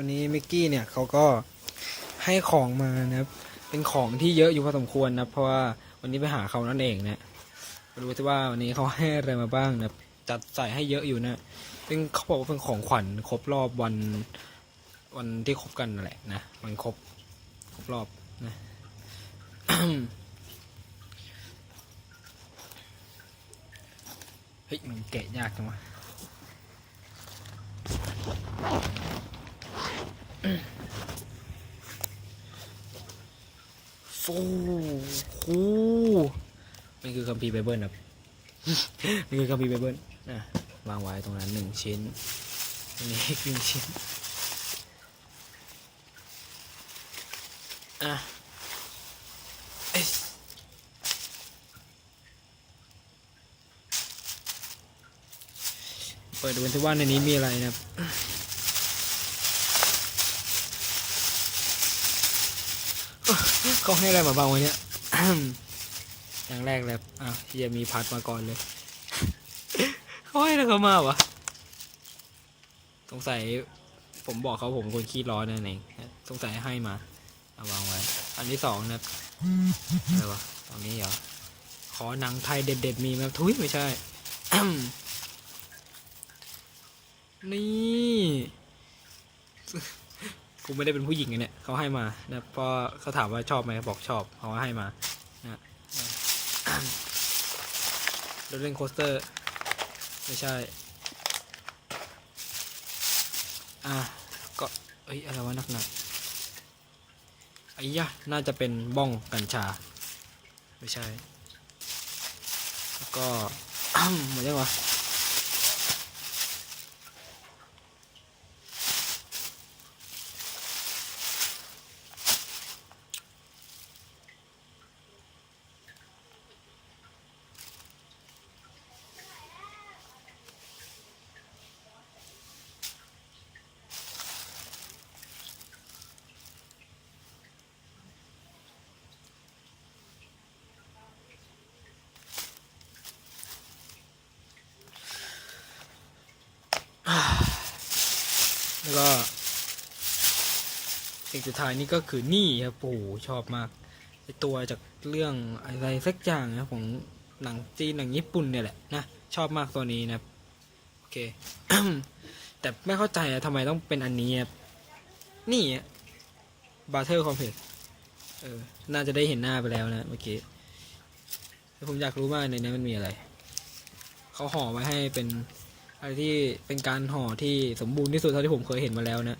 วันนี้มิกกี้เนี่ยเขาก็ให้ของมานะครับเป็นของที่เยอะอยู่พอสมควรนะเพราะว่าวันนี้ไปหาเขานั่นเองนะมาดูสิว่าวันนี้เขาให้อะไรมาบ้างนะจัดใส่ให้เยอะอยู่นะเป็นเขาบอกว่าเป็นของขวัญครบรอบวันวันที่คบกันนั่นแหละนะวันครบครบรอบนะเฮ้ยมันแกะยากจังวะ ฟูคูนี่คือคัมภีร์ไบเบิลครับ นี่คือคัมภีร์ไบเบิลนะวางไว้ตรงนั้นหนึ่งชิ้นอันนี้อีกหนึ่งชิ้น อะเอ้ยเปิดดูกันสิว่าในนี้มีอะไรนะครับ เขาให้อะไรมาบ้างวะเนี่ยอย่างแรกเลยอะเฮียมีพัดมาก่อนเลยเขาให้อะไรเขามาวะสงสัยผมบอกเขาผมคนขี้ร้อนนั่นเองสงสัยให้มาเอาวางไว้ อันที่สองนะอะไรวะตอนนี้เหรอขอหนังไทยเด็ดๆมีไหมทุยไม่ใช่นี่ กูไม่ได้เป็นผู้หญิงไงเนี่ยเขาให้มานะเพราะเขาถามว่าชอบไหมบอกชอบเขาให้มานะรถเล่นโคสเตอร์ ไม่ใช่ อะก็เอ้ยอะไรวะหนักๆไอ้ยะน่าจะเป็นบ้องกัญชา ไม่ใช่ แล้วก็เหมดยังวะ ล้วก็สิ่งสุดท้ายนี่ก็คือนี่ครับโอ้โหชอบมากไอตัวจากเรื่องอะไรสักอย่างนะของหนังจีนหนังญี่ปุ่นเนี่ยแหละนะชอบมากตัวนี้นะโอเค แต่ไม่เข้าใจอะทำไมต้องเป็นอันนี้ครับนี่บาเทอร์คอมเพลเออ น่าจะได้เห็นหน้าไปแล้วนะเมื่อกี้ผมอยากรู้มาในนี้มันมีอะไร เขาห่อไว้ให้เป็น อะไรที่เป็นการห่อที่สมบูรณ์ที่สุดเท่าที่ผมเคยเห็นมาแล้วนะ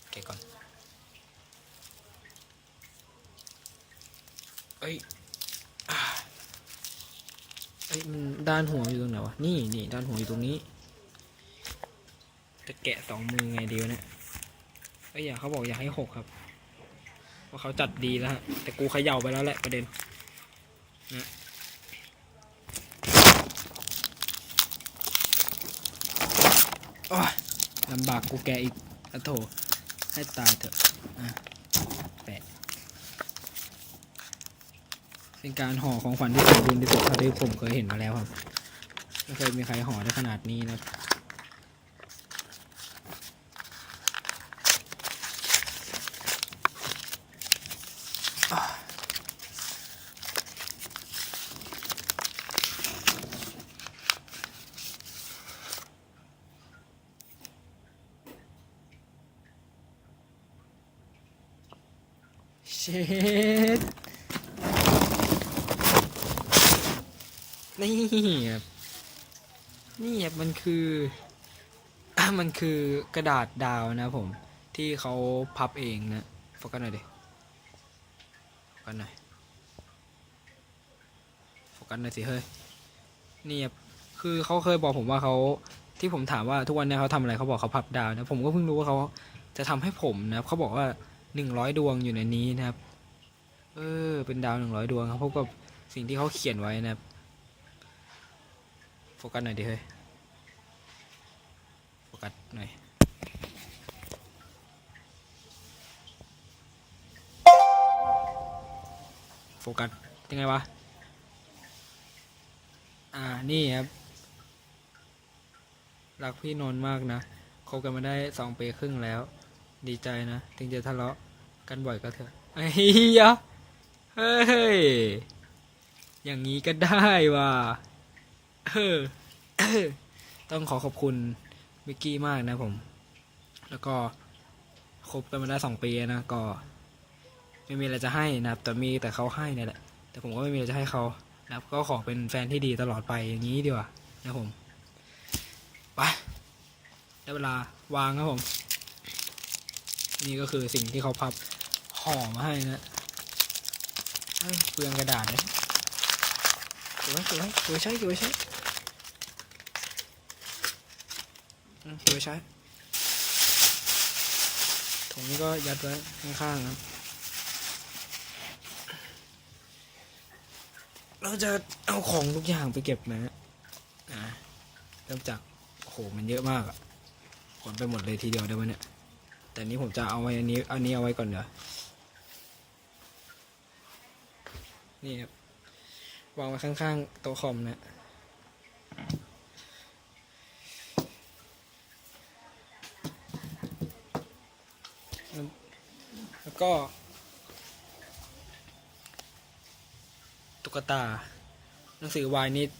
โอเคก่อนเอ้ยอ่าเอ้ยมันด้านหัวอยู่ตรงไหนวะ นี่นี่ด้านหัวอยู่ตรงนี้ จะแกะสองมือไงดีวะเนี่ยเอ้ยอย่าเขาบอกอยากให้หกครับ เพราะเขาจัดดีแล้วฮะ แต่กูเขย่าไปแล้วแหละประเด็นนะโอ้ย ลำบากกูแกอีกอะโถให้ตายเถอะอะแปะ เป็นการห่อของขวัญที่สมบูรณ์ที่สุดเท่าที่ผมเคยเห็นมาแล้วครับ ไม่เคยมีใครห่อได้ขนาดนี้นะ เชดนี่ครับนี่ครับมันคือมันคือกระดาษดาวนะผม ที่เขาพับเองนะโฟกัสหน่อยดิโฟกัสหน่อยโฟกัสหน่อยสิเฮ้ยนี่ครับคือเขาเคยบอกผมว่าเขาที่ผมถามว่าทุกวันนี้เขาทำอะไรเขาบอกเขาพับดาวนะผมก็เพิ่งรู้ว่าเขาจะทำให้ผมนะเขาบอกว่า หนึ่งร้อยดวงอยู่ในนี้นะครับ เออ เป็นดาวหนึ่งร้อยดวงครับพบกับสิ่งที่เขาเขียนไว้นะครับ โฟกัสหน่อยดิเฮ้ย โฟกัสหน่อยโฟกัสยังไงวะ อ่า นี่ครับ รักพี่นนท์มากนะขอบกันมาได้สองปีครึ่งแล้ว ดีใจนะ ถึงจะทะเลาะ กันบ่อยก็เถอะไอ้เหี้ยเฮ้ย อย่างนี้ก็ได้ว่ะเออต้องขอขอบคุณมิกกี้มากนะผม แล้วก็คบกันมาได้สองปีนะก็ ไม่มีอะไรจะให้นะครับ แต่มีแต่เขาให้เนี่ยแหละ แต่ผมก็ไม่มีอะไรจะให้เขานะครับ ก็ขอเป็นแฟนที่ดีตลอดไปอย่างนี้ดีกว่านะผมไปได้เวลาวางครับผม นี่ก็คือสิ่งที่เขาพับ ห่อมาให้นะเปลืองกระดาษเลยเก็บไว้เก็บไว้เก็บไว้ใช้เก็บไว้ใช้อืมเก็บไว้ใช้ถุงนี้ก็ยัดไว้ข้างๆครับเราจะเอาของทุกอย่างไปเก็บนะอ่าเริ่มจากโอ้โหมันเยอะมากอะขนไปหมดเลยทีเดียวได้ไหมเนี่ยแต่นี้ผมจะเอาไว้อันนี้ อันนี้เอาไว้ก่อนเดี๋ยว นี่ครับวางไว้ข้างๆโต๊ะคอมนะแล้วก็ ตุ๊กตา หนังสือวายนิด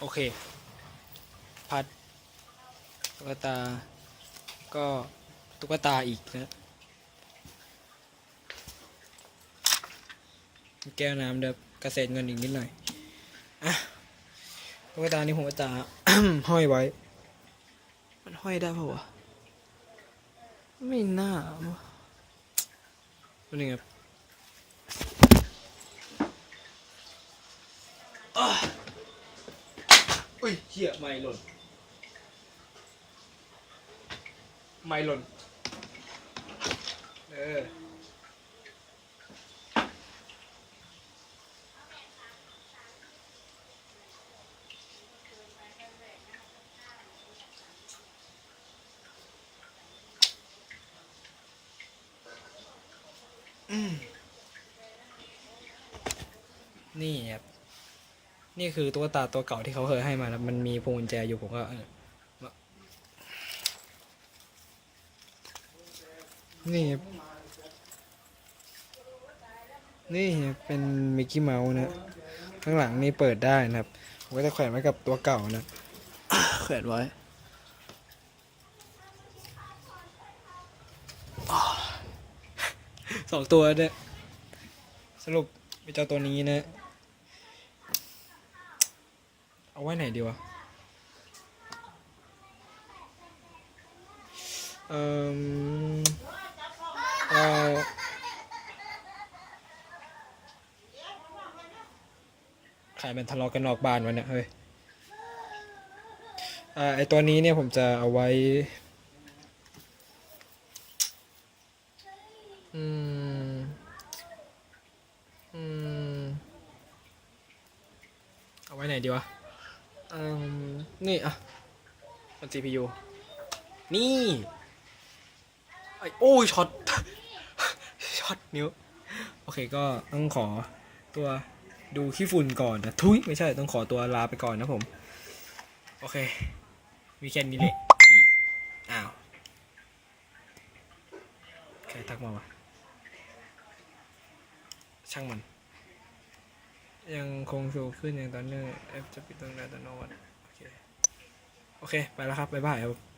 โอเค พัดตุ๊กตาก็ ตุ๊กตาอีกนะแก้วน้ำเดี๋ยวเกษตรเงินอีกนิดหน่อยอะตุ๊กตานี่ผมก็จะห้อยไว้ มันห้อยได้ปะวะไม่น่าเป็นยังไงอ้าวอุ้ยเหี้ยไม่หล่นไม่หล่น เออนี่ครับ นี่คือตุ๊กตาตัวเก่าที่เขาเคยให้มาแล้วมันมีพวงกุญแจอยู่ผมก็เออมา นี่ครับนี่ครับเป็นมิกกี้เมาส์นะข้างหลังนี่เปิดได้นะครับ ผมก็จะแขวนไว้กับตัวเก่านะ แขวนไว้อ้าวสองตัวเนี่ย สรุปไปเจ้าตัวนี้นะ เอาไว้ไหนดีวะ เอ่อ เอาขายเป็นทะเลาะกันนอกบ้านวะเนี่ยเฮ้ยอ่าไอตัวนี้เนี่ยผมจะเอาไว้ อืม อืม เอาไว้ไหนดีวะ อืม นี่อะบน CPU นี่ ไอโอ้ยช็อต ช็อตนิ้ว โอเคก็ต้องขอตัวดูขี้ฝุ่นก่อนนะทุยไม่ใช่ต้องขอตัวลาไปก่อนนะผม โอเค มีแค่นี้แหละอ้าวใครทักมาวะช่างมัน ยังคงสูงขึ้นอย่างตอเนื่อง F จะปิดตรงนั้นตโนมัติโอเค โอเค ไปแล้วครับ บ๊ายบายครับ